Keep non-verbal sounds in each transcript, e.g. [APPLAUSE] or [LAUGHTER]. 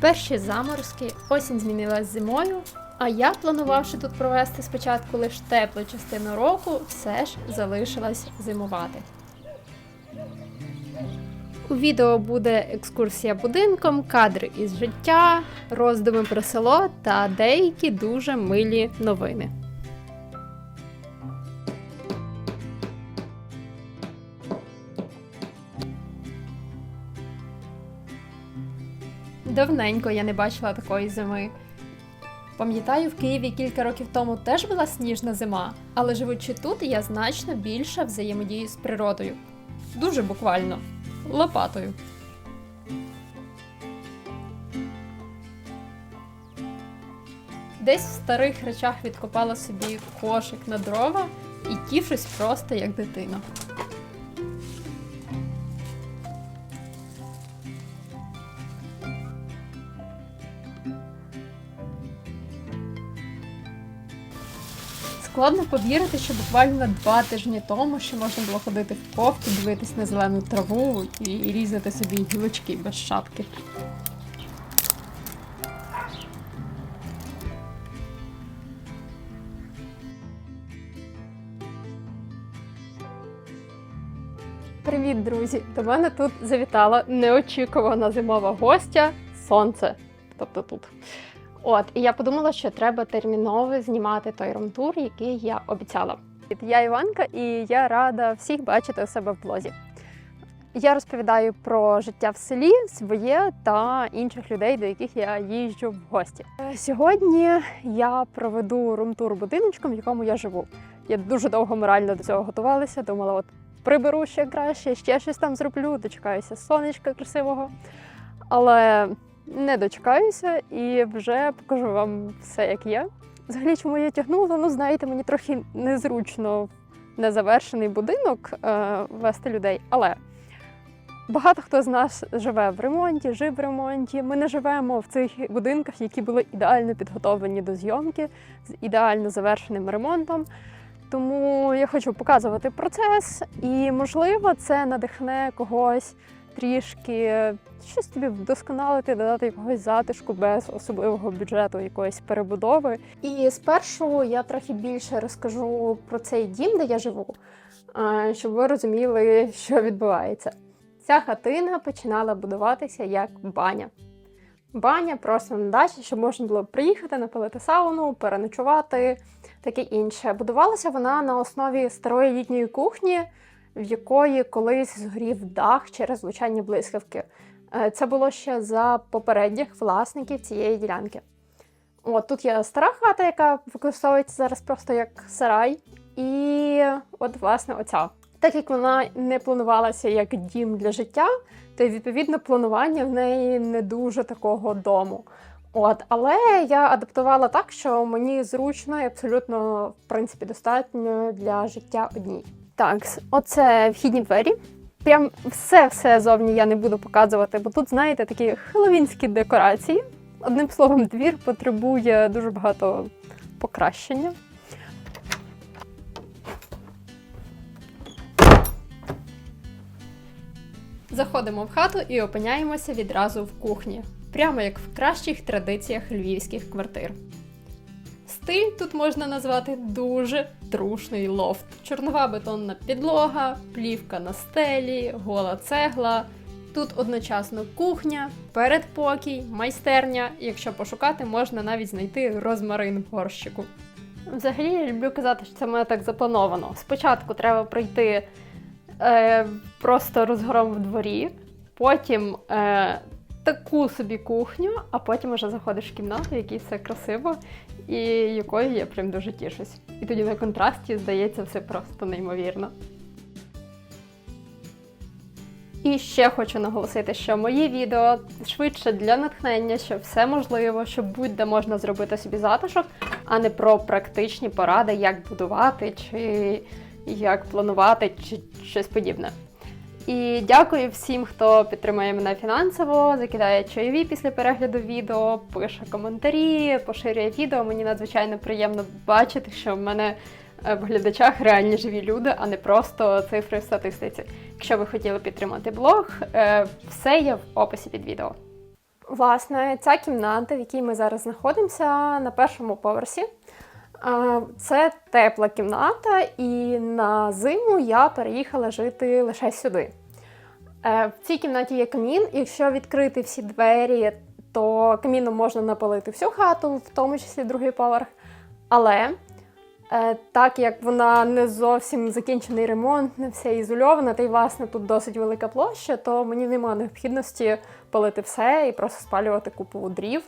Перші заморозки, осінь змінилась зимою, а я, планувавши тут провести спочатку лише теплу частину року, все ж залишилась зимувати. У відео буде екскурсія будинком, кадри із життя, роздуми про село та деякі дуже милі новини. Давненько я не бачила такої зими. Пам'ятаю, в Києві кілька років тому теж була сніжна зима, але живучи тут, я значно більше взаємодію з природою. Дуже буквально лопатою. Десь в старих речах відкопала собі кошик на дрова і тішусь просто як дитина. Складно повірити, що буквально два тижні тому ще можна було ходити в кофті, дивитись на зелену траву і різати собі гілочки без шапки. Привіт, друзі! До мене тут завітала неочікувана зимова гостя сонце. Тобто тут. От, і я подумала, що треба терміново знімати той ромтур, який я обіцяла. Я Іванка, і я рада всіх бачити у себе в блозі. Я розповідаю про життя в селі, своє та інших людей, до яких я їжджу в гості. Е, Сьогодні я проведу румтур будиночком, в якому я живу. Я дуже довго морально до цього готувалася. Думала, от приберу ще краще, ще щось там зроблю, дочекаюся сонечка красивого. Але не дочекаюся і вже покажу вам все, як є. Взагалі, чому я тягнула? Ну, знаєте, мені трохи незручно в незавершений будинок е, вести людей, але багато хто з нас живе в ремонті, жив в ремонті. Ми не живемо в цих будинках, які були ідеально підготовлені до зйомки з ідеально завершеним ремонтом. Тому я хочу показувати процес, і можливо це надихне когось трішки щось тобі вдосконалити, додати якогось затишку без особливого бюджету, якоїсь перебудови. І спершу я трохи більше розкажу про цей дім, де я живу, щоб ви розуміли, що відбувається. Ця хатина починала будуватися як баня. Баня просто на дачі, щоб можна було приїхати, напалити сауну, переночувати, таке інше. Будувалася вона на основі старої літньої кухні, в якої колись згорів дах через влучання блискавки. Е, Це було ще за попередніх власників цієї ділянки. От тут є стара хата, яка використовується зараз просто як сарай. І от, власне, оця. Так як вона не планувалася як дім для життя, то відповідно планування в неї не дуже такого дому. От, але я адаптувала так, що мені зручно і абсолютно в принципі достатньо для життя одній. Так, оце вхідні двері. Прям все-все зовні я не буду показувати, бо тут, знаєте, такі хеловінські декорації. Одним словом, двір потребує дуже багато покращення. Заходимо в хату і опиняємося відразу в кухні, прямо як в кращих традиціях львівських квартир. Стиль тут можна назвати дуже трушний лофт. Чорнова бетонна підлога, плівка на стелі, гола цегла. Тут одночасно кухня, передпокій, майстерня. Якщо пошукати, можна навіть знайти розмарин в горщику. Взагалі я люблю казати, що це мене так заплановано. Спочатку треба пройти е, просто розгром в дворі, потім е, таку собі кухню, а потім вже заходиш в кімнату, в якій все красиво, і якою я прям дуже тішусь. І тоді на контрасті здається все просто неймовірно. І ще хочу наголосити, що мої відео швидше для натхнення, що все можливо, що будь-де можна зробити собі затишок, а не про практичні поради, як будувати, чи як планувати, чи щось подібне. І дякую всім, хто підтримує мене фінансово, закидає чайові після перегляду відео, пише коментарі, поширює відео. Мені надзвичайно приємно бачити, що в мене е, в глядачах реальні живі люди, а не просто цифри в статистиці. Якщо ви хотіли підтримати блог, е, все є в описі під відео. Власне, ця кімната, в якій ми зараз знаходимося, на першому поверсі. Це тепла кімната, і на зиму я переїхала жити лише сюди. Е, В цій кімнаті є камін. Якщо відкрити всі двері, то каміном можна напалити всю хату, в тому числі другий поверх. Але е, так як вона не зовсім закінчений ремонт, не все ізольована, та й власне тут досить велика площа, то мені немає необхідності палити все і просто спалювати купу дрів.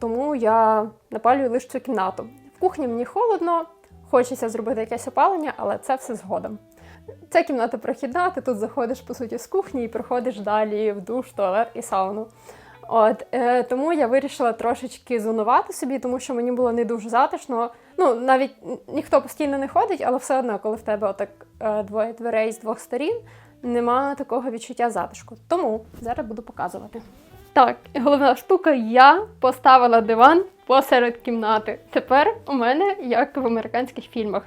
Тому я напалюю лише цю кімнату. Кухні мені холодно, хочеться зробити якесь опалення, але це все згодом. Ця кімната прохідна, ти тут заходиш по суті з кухні і проходиш далі в душ, туалет і сауну. От е, тому я вирішила трошечки зонувати собі, тому що мені було не дуже затишно. Ну навіть ніхто постійно не ходить, але все одно, коли в тебе отак е, двоє дверей з двох сторін, немає такого відчуття затишку. Тому зараз буду показувати. Так, головна штука, я поставила диван посеред кімнати. Тепер у мене як в американських фільмах.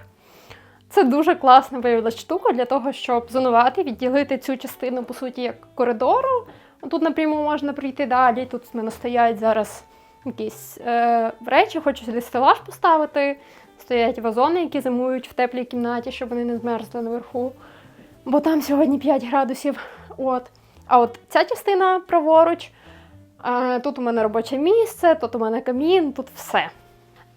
Це дуже класна виявилася штука для того, щоб зонувати, відділити цю частину, по суті, як коридору. Тут напряму можна прийти далі. Тут в мене стоять зараз якісь е, речі, хочу сюди стелаж поставити. Стоять вазони, які зимують в теплій кімнаті, щоб вони не змерзли наверху. Бо там сьогодні 5 градусів. От. А от ця частина праворуч. Тут у мене робоче місце, тут у мене камін, тут все.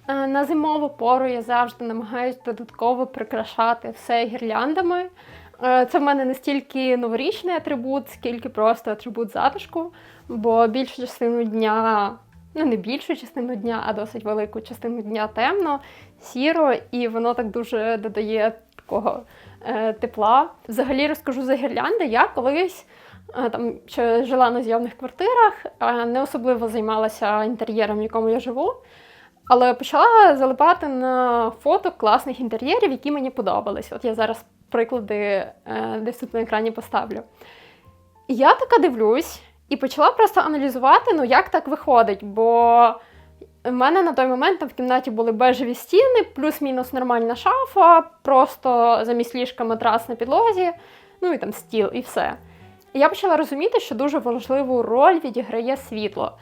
На зимову пору я завжди намагаюся додатково прикрашати все гірляндами. Це в мене не стільки новорічний атрибут, скільки просто атрибут затишку, бо більшу частину дня, ну не більшу частину дня, а досить велику частину дня темно, сіро, і воно так дуже додає такого е, тепла. Взагалі розкажу за гірлянди. Я колись там ще жила на зйомних квартирах, е, не особливо займалася інтер'єром, в якому я живу. Але почала залипати на фото класних інтер'єрів, які мені подобались. От я зараз приклади е, десь тут на екрані поставлю. І я така дивлюсь і почала просто аналізувати, ну як так виходить. Бо в мене на той момент там в кімнаті були бежеві стіни, плюс-мінус нормальна шафа, просто замість ліжка матрас на підлозі, ну і там стіл, і все. Я почала розуміти, що дуже важливу роль відіграє світло.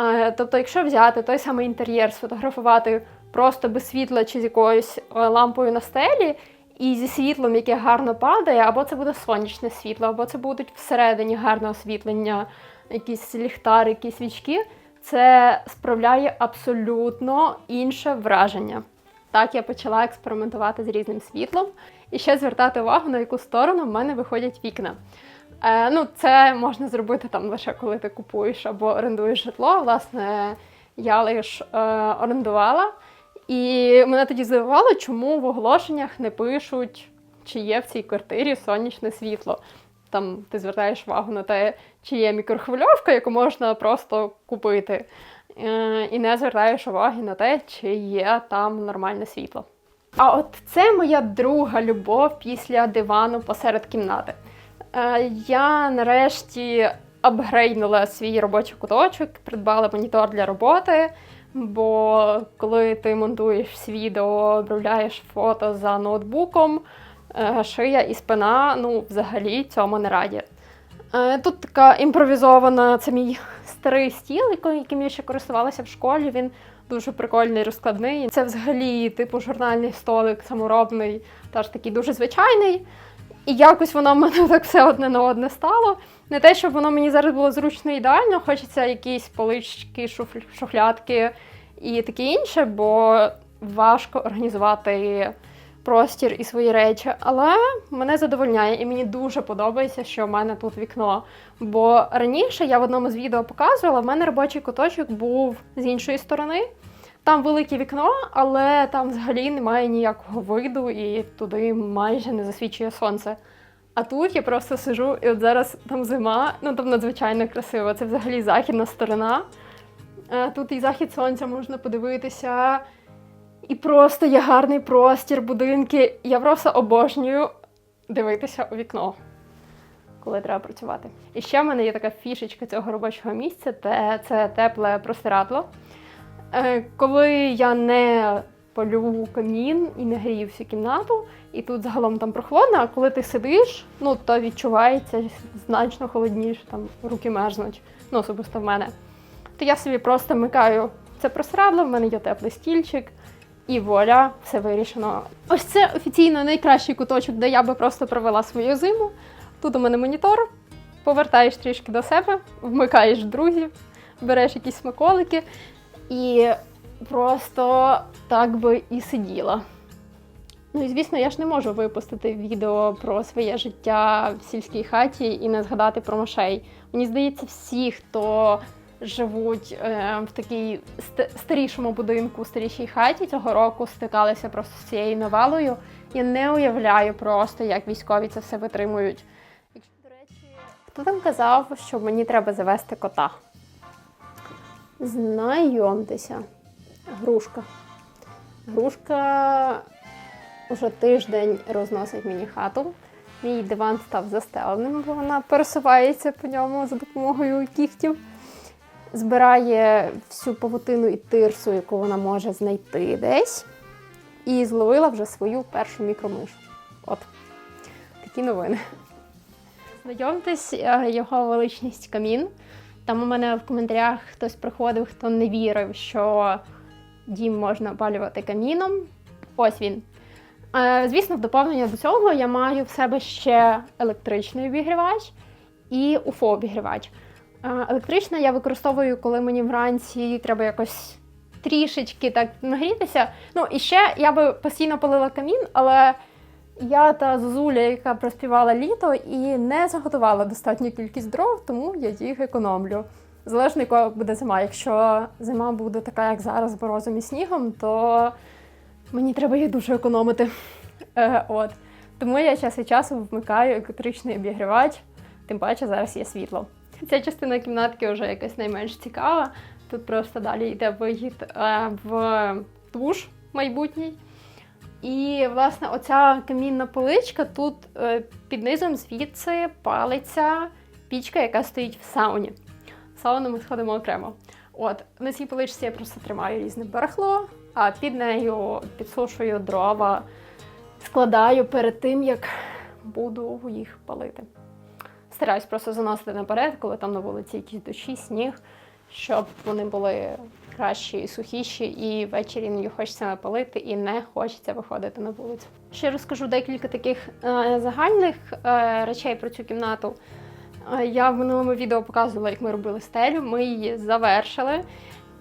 Е, Тобто, якщо взяти той самий інтер'єр, сфотографувати просто без світла чи з якоюсь е, лампою на стелі, і зі світлом, яке гарно падає, або це буде сонячне світло, або це будуть всередині гарне освітлення, якісь ліхтари, якісь свічки, це справляє абсолютно інше враження. Так я почала експериментувати з різним світлом і ще звертати увагу, на яку сторону в мене виходять вікна. Е, ну, це можна зробити там лише коли ти купуєш або орендуєш житло. Власне, я лише е, орендувала. І мене тоді здивувало, чому в оголошеннях не пишуть, чи є в цій квартирі сонячне світло. Там ти звертаєш увагу на те, чи є мікрохвильовка, яку можна просто купити. Е, і не звертаєш уваги на те, чи є там нормальне світло. А от це моя друга любов після дивану посеред кімнати. Е, Я нарешті апгрейднула свій робочий куточок, придбала монітор для роботи. Бо коли ти монтуєш відео, обробляєш фото за ноутбуком, е, шия і спина ну, взагалі цьому не раді. Е, Тут така імпровізована, це мій старий стіл, яким я ще користувалася в школі. Він дуже прикольний, розкладний. Це взагалі типу журнальний столик, саморобний, теж такий дуже звичайний. І якось воно в мене [LAUGHS] так все одне на одне стало. Не те, щоб воно мені зараз було зручно ідеально, хочеться якісь полички, шухлядки і таке інше, бо важко організувати простір і свої речі. Але мене задовольняє, і мені дуже подобається, що в мене тут вікно. Бо раніше я в одному з відео показувала, в мене робочий куточок був з іншої сторони. Там велике вікно, але там взагалі немає ніякого виду, і туди майже не засвічує сонце. А тут я просто сижу, і от зараз там зима, ну там надзвичайно красиво. Це взагалі західна сторона. Е, Тут і захід сонця можна подивитися, і просто є гарний простір, будинки. Я просто обожнюю дивитися у вікно, коли треба працювати. І ще в мене є така фішечка цього робочого місця, те- це тепле простирадло. Е, Коли я не палю камін і не грію всю кімнату. І тут загалом там прохолодно, а коли ти сидиш, ну то відчувається значно холодніше, там руки мерзнуть, ну особисто в мене. То я собі просто вмикаю це просрадло, в мене є теплий стільчик, і вуаля, все вирішено. Ось це офіційно найкращий куточок, де я би просто провела свою зиму. Тут у мене монітор, повертаєш трішки до себе, вмикаєш друзів, береш якісь смаколики і просто так би і сиділа. Ну і звісно, я ж не можу випустити відео про своє життя в сільській хаті і не згадати про мишей. Мені здається, всі, хто живуть е, в такій ст- старішому будинку, старішій хаті цього року, стикалися просто з цією новелою. Я не уявляю просто, як військові це все витримують. До речі, хто там казав, що мені треба завести кота? Знайомтеся, грушка. Грушка уже тиждень розносить мені хату. Мій диван став застеленим, бо вона пересувається по ньому за допомогою кігтів. Збирає всю павутину і тирсу, яку вона може знайти десь. І зловила вже свою першу мікромишу. От такі новини. Знайомтесь, е, його величність камін. Там у мене в коментарях хтось приходив, хто не вірив, що дім можна опалювати каміном. Ось він. Е, Звісно, в доповнення до цього я маю в себе ще електричний обігрівач і УФО-обігрівач. Е, Електрична я використовую, коли мені вранці треба якось трішечки так нагрітися. Ну і ще я би постійно палила камін, але я та Зозуля, яка проспівала літо, і не заготувала достатню кількість дров, тому я їх економлю. Залежно, якою буде зима. Якщо зима буде така, як зараз, морозом і снігом, то мені треба їх дуже економити. Е, от. Тому я час від часу вмикаю електричний обігрівач, тим паче зараз є світло. Ця частина кімнатки вже якась найменш цікава. Тут просто далі йде вихід е, в душ майбутній. І, власне, оця камінна поличка тут е, під низом звідси палиться пічка, яка стоїть в сауні. В сауну ми сходимо окремо. От, на цій поличці я просто тримаю різне барахло, а під нею підсушую дрова, складаю перед тим, як буду їх палити. Стараюсь просто заносити наперед, коли там на вулиці якісь дощі, сніг, щоб вони були кращі і сухіші, і ввечері не хочеться палити і не хочеться виходити на вулицю. Ще розкажу декілька таких е, загальних е, речей про цю кімнату. Е, Я в минулому відео показувала, як ми робили стелю. Ми її завершили.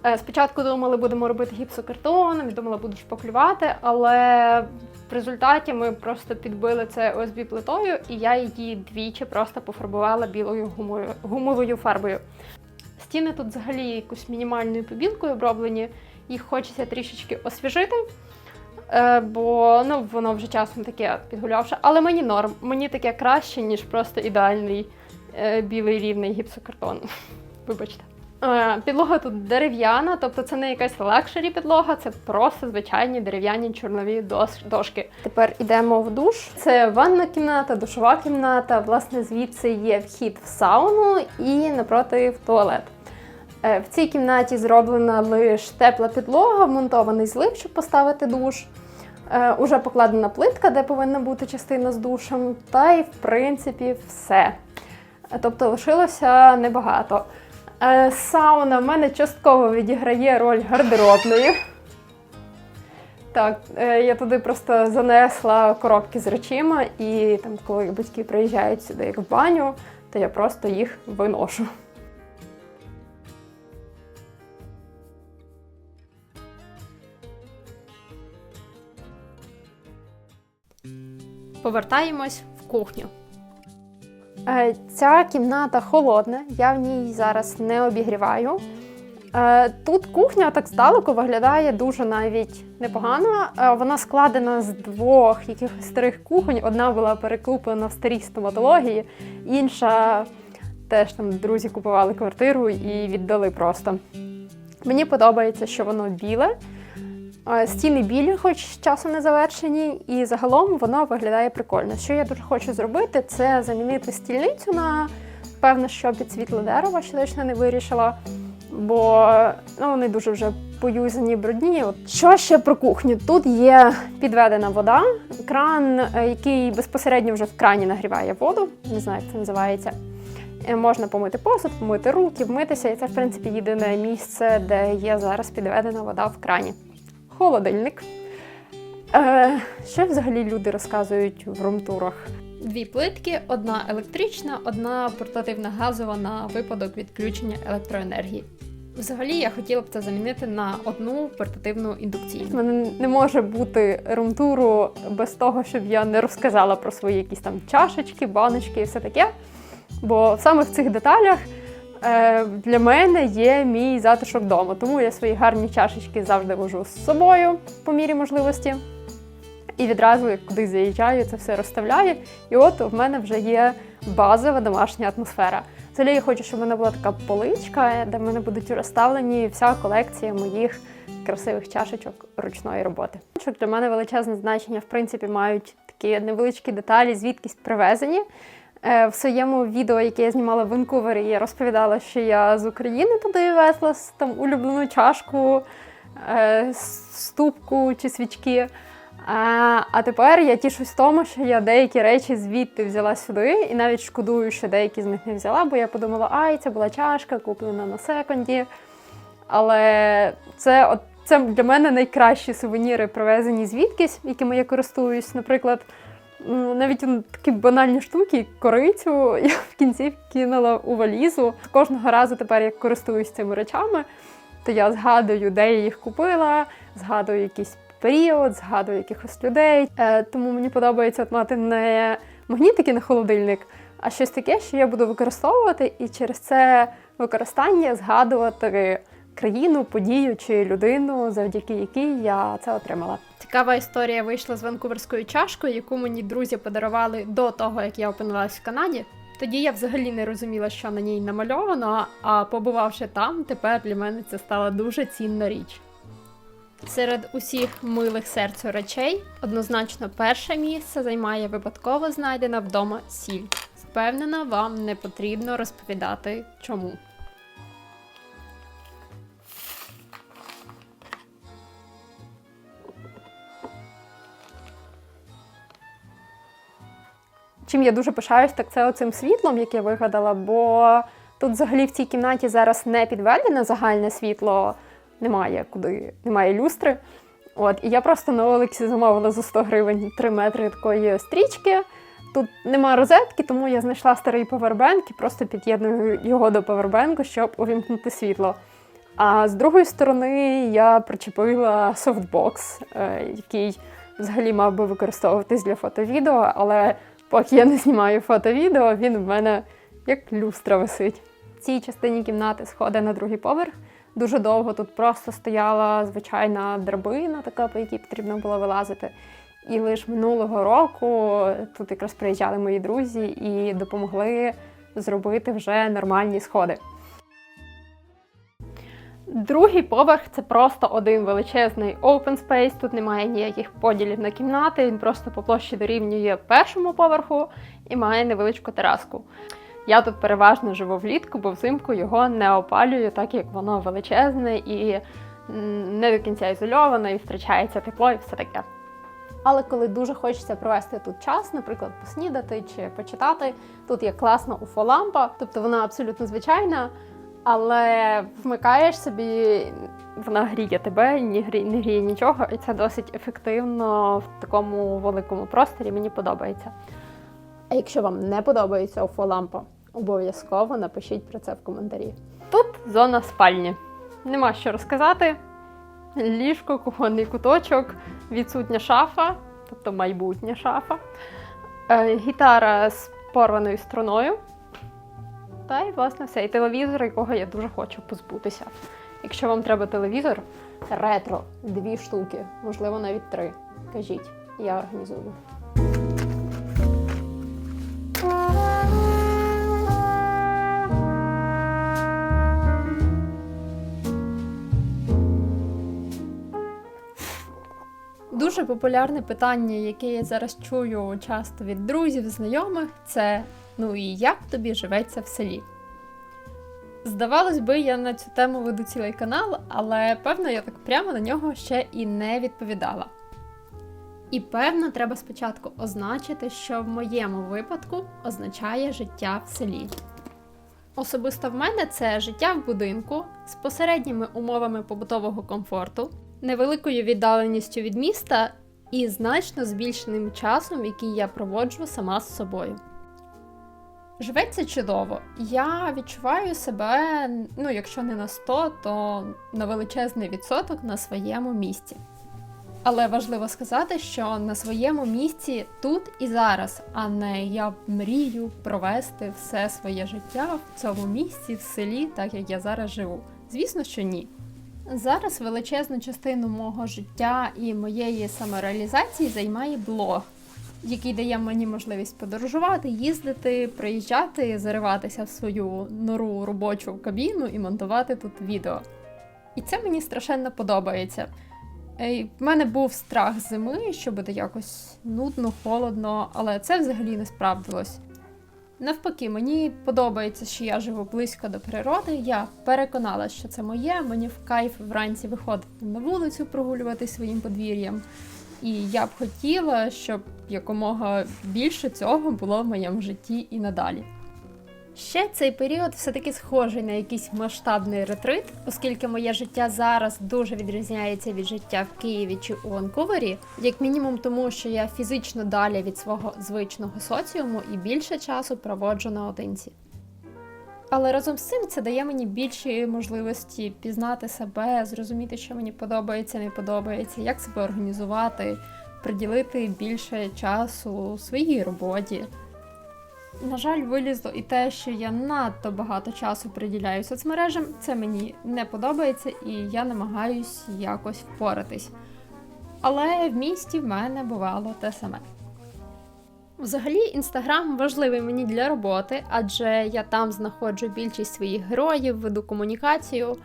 Е, Спочатку думали, будемо робити гіпсокартоном, і думала, буду шпаклювати, але в результаті ми просто підбили це ОСБ плитою, і я її двічі просто пофарбувала білою гумою, гумовою фарбою. Стіни тут взагалі якоюсь мінімальною побілкою оброблені, їх хочеться трішечки освіжити, е, бо ну, воно вже часом таке підгулявше. Але мені норм, мені таке краще, ніж просто ідеальний е, білий рівний гіпсокартон. [LAUGHS] Вибачте. Е, Підлога тут дерев'яна, тобто це не якась лакшері підлога, це просто звичайні дерев'яні чорнові дошки. Тепер йдемо в душ. Це ванна кімната, душова кімната. Власне, звідси є вхід в сауну і напроти в туалет. Е, В цій кімнаті зроблена лише тепла підлога, вмонтований злив, щоб поставити душ. Е, Уже покладена плитка, де повинна бути частина з душем, та й в принципі все. Е, Тобто лишилося небагато. Сауна в мене частково відіграє роль гардеробної. Так, я туди просто занесла коробки з речима, і там, коли батьки приїжджають сюди як в баню, то я просто їх виношу. Повертаємось в кухню. Е, Ця кімната холодна, я в ній зараз не обігріваю. Е, Тут кухня так здалеку виглядає дуже навіть непогано. Е, Вона складена з двох якихось старих кухонь. Одна була перекуплена в старій стоматології, інша теж там друзі купували квартиру і віддали просто. Мені подобається, що воно біле. Стіни білі, хоч часом не завершені, і загалом воно виглядає прикольно. Що я дуже хочу зробити, це замінити стільницю на певно, що під світло дерева, що точно не вирішила. Бо ну, вони дуже вже поюзані, брудні. От що ще про кухню? Тут є підведена вода, кран, е, який безпосередньо вже в крані нагріває воду. Не знаю, як це називається. Е, Можна помити посуд, помити руки, вмитися. І це, в принципі, єдине місце, де є зараз підведена вода в крані. Холодильник. Е, що взагалі люди розказують в румтурах? Дві плитки: одна електрична, одна портативна газова на випадок відключення електроенергії. Взагалі я хотіла б це замінити на одну портативну індукційну. Мене не може бути румтуру без того, щоб я не розказала про свої якісь там чашечки, баночки і все таке. Бо саме в цих деталях для мене є мій затишок вдома. Тому я свої гарні чашечки завжди вожу з собою по мірі можливості. І відразу, як кудись заїжджаю, це все розставляю. І от в мене вже є базова домашня атмосфера. Взагалі я хочу, щоб в мене була така поличка, де в мене будуть розставлені вся колекція моїх красивих чашечок ручної роботи. Для мене величезне значення, в принципі, мають такі невеличкі деталі, звідкись привезені. Е, В своєму відео, яке я знімала в Ванкувері, я розповідала, що я з України туди везла там улюблену чашку, е, ступку чи свічки. А, а тепер я тішусь в тому, що я деякі речі звідти взяла сюди, і навіть шкодую, що деякі з них не взяла, бо я подумала, ай, це була чашка, куплена на секонді. Але це, от, це для мене найкращі сувеніри, привезені звідкись, якими я користуюсь. Наприклад, навіть такі банальні штуки, корицю [LAUGHS] я в кінці кинула у валізу. Кожного разу тепер, як користуюсь цими речами, то я згадую, де я їх купила, згадую якийсь період, згадую якихось людей. Е, тому мені подобається мати не магнітики на холодильник, а щось таке, що я буду використовувати, і через це використання згадувати країну, подію чи людину, завдяки якій я це отримала. Цікава історія вийшла з ванкуверською чашкою, яку мені друзі подарували до того, як я опинилась в Канаді. Тоді я взагалі не розуміла, що на ній намальовано, а побувавши там, тепер для мене це стала дуже цінна річ. Серед усіх милих серцю речей однозначно перше місце займає випадково знайдена вдома сіль. Впевнена, вам не потрібно розповідати чому. Чим я дуже пишаюсь, так це оцим світлом, яке я вигадала, бо тут взагалі в цій кімнаті зараз не підведене загальне світло, немає куди, немає люстри. От, і я просто на Олексі замовила за 100 гривень 3 метри такої стрічки. Тут нема розетки, тому я знайшла старий павербенк і просто під'єдную його до павербенку, щоб увімкнути світло. А з другої сторони я причепила софтбокс, е, який взагалі мав би використовуватись для фото-відео, але поки я не знімаю фото-відео, він в мене як люстра висить. В цій частині кімнати сходи на другий поверх. Дуже довго тут просто стояла звичайна драбина, така, по якій потрібно було вилазити. І лише минулого року тут якраз приїжджали мої друзі і допомогли зробити вже нормальні сходи. Другий поверх це просто один величезний open space. Тут немає ніяких поділів на кімнати. Він просто по площі дорівнює першому поверху і має невеличку тераску. Я тут переважно живу влітку, бо взимку його не опалюю, так як воно величезне і не до кінця ізольовано, і втрачається тепло і все таке. Але коли дуже хочеться провести тут час, наприклад, поснідати чи почитати, тут є класна уфолампа, тобто вона абсолютно звичайна, але вмикаєш собі, вона гріє тебе, не гріє, не гріє нічого, і це досить ефективно в такому великому просторі. Мені подобається. А якщо вам не подобається уфолампа, обов'язково напишіть про це в коментарі. Тут зона спальні. Нема що розказати. Ліжко, кухонний куточок, відсутня шафа, тобто майбутня шафа, е, гітара з порваною струною. Та й, власне, все. І телевізор, якого я дуже хочу позбутися. Якщо вам треба телевізор, ретро, дві штуки, можливо, навіть три. Кажіть, я організую. Дуже популярне питання, яке я зараз чую часто від друзів, знайомих, це ну і як тобі живеться в селі? Здавалось би, я на цю тему веду цілий канал, але певно я так прямо на нього ще і не відповідала. І певно, треба спочатку означити, що в моєму випадку означає життя в селі. Особисто в мене це життя в будинку з посередніми умовами побутового комфорту, невеликою віддаленістю від міста і значно збільшеним часом, який я проводжу сама з собою. Живеться чудово. Я відчуваю себе, ну, якщо не на 100, то на величезний відсоток на своєму місці. Але важливо сказати, що на своєму місці тут і зараз, а не я мрію провести все своє життя в цьому місці, в селі, так як я зараз живу. Звісно, що ні. Зараз величезну частину мого життя і моєї самореалізації займає блог, який дає мені можливість подорожувати, їздити, приїжджати, зариватися в свою нору робочу кабіну і монтувати тут відео. І це мені страшенно подобається. Е, В мене був страх зими, що буде якось нудно, холодно, але це взагалі не справдилось. Навпаки, мені подобається, що я живу близько до природи. Я переконала, що це моє. Мені в кайф вранці виходити на вулицю, прогулювати своїм подвір'ям. І я б хотіла, щоб якомога більше цього було в моєму житті і надалі. Ще цей період все-таки схожий на якийсь масштабний ретрит, оскільки моє життя зараз дуже відрізняється від життя в Києві чи у Ванкувері, як мінімум тому, що я фізично далі від свого звичного соціуму і більше часу проводжу наодинці. Але разом з цим це дає мені більші можливості пізнати себе, зрозуміти, що мені подобається, не подобається, як себе організувати, приділити більше часу своїй роботі. На жаль, вилізло і те, що я надто багато часу приділяю соцмережам. Це мені не подобається, і я намагаюсь якось впоратись. Але в місті в мене бувало те саме. Взагалі, інстаграм важливий мені для роботи, адже я там знаходжу більшість своїх героїв, веду комунікацію.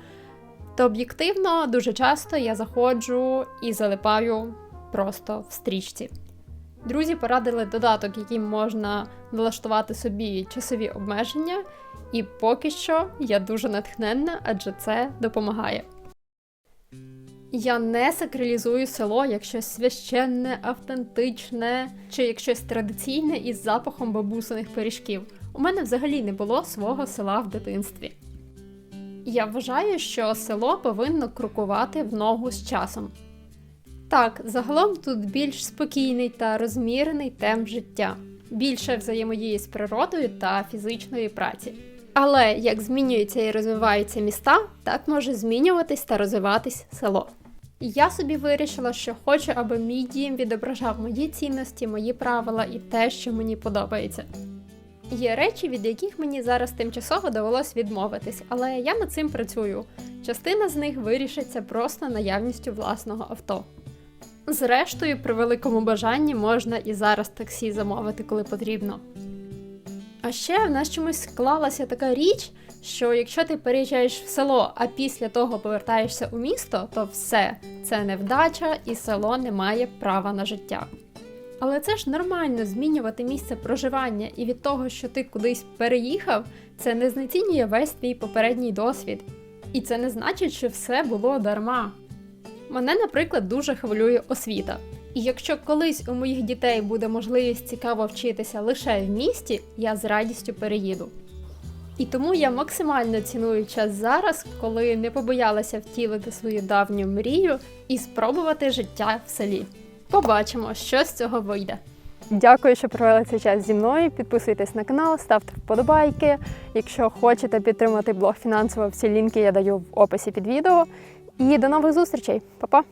То об'єктивно дуже часто я заходжу і залипаю просто в стрічці. Друзі порадили додаток, яким можна налаштувати собі часові обмеження, і поки що я дуже натхненна, адже це допомагає. Я не сакралізую село як щось священне, автентичне чи як щось традиційне із запахом бабусиних пиріжків. У мене взагалі не було свого села в дитинстві. Я вважаю, що село повинно крокувати в ногу з часом. Так, загалом тут більш спокійний та розмірений темп життя, більше взаємодії з природою та фізичної праці. Але як змінюються і розвиваються міста, так може змінюватись та розвиватись село. І я собі вирішила, що хочу, аби мій дім відображав мої цінності, мої правила і те, що мені подобається. Є речі, від яких мені зараз тимчасово довелось відмовитись, але я над цим працюю. Частина з них вирішиться просто наявністю власного авто. Зрештою, при великому бажанні можна і зараз таксі замовити, коли потрібно. А ще в нас чомусь склалася така річ, що якщо ти переїжджаєш в село, а після того повертаєшся у місто, то все це невдача і село не має права на життя. Але це ж нормально змінювати місце проживання, і від того, що ти кудись переїхав, це не знецінює весь твій попередній досвід. І це не значить, що все було дарма. Мене, наприклад, дуже хвилює освіта. І якщо колись у моїх дітей буде можливість цікаво вчитися лише в місті, я з радістю переїду. І тому я максимально ціную час зараз, коли не побоялася втілити свою давню мрію і спробувати життя в селі. Побачимо, що з цього вийде. Дякую, що провели цей час зі мною. Підписуйтесь на канал, ставте вподобайки. Якщо хочете підтримати блог фінансово, всі лінки я даю в описі під відео. І до нових зустрічей, Па-па!